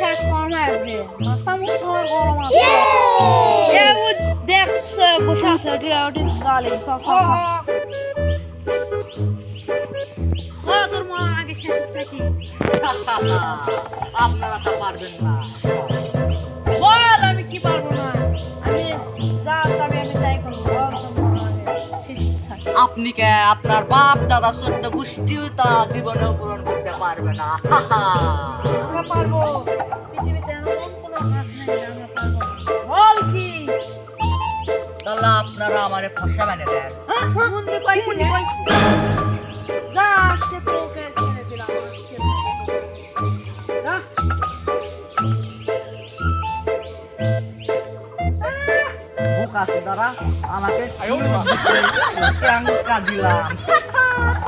শেষ মাথা মুখ তোমার গরম আছে। দেখছে বসে আছে ওটি ওটি গালি সব সব ও তোর মা আগে শেষ নাকি আপনারা তা পারবেন না। বল আমি কি পারব না? আমি যা আমি তাই করব। আপনি কে? আপনার বাপ দাদা সত্য গোষ্ঠীও তা জীবনেও পূরণ পারবে না। আমরা পারব। পৃথিবীতে এমন কোনো কাজ নেই আমরা পারব। বল কি? তাহলে আপনারা আমারে ফসা বানিয়ে দেন। হ্যাঁ মন্দি পাইছি। না যা আজকে তোকে ছেড়ে দিলাম আজকে যা।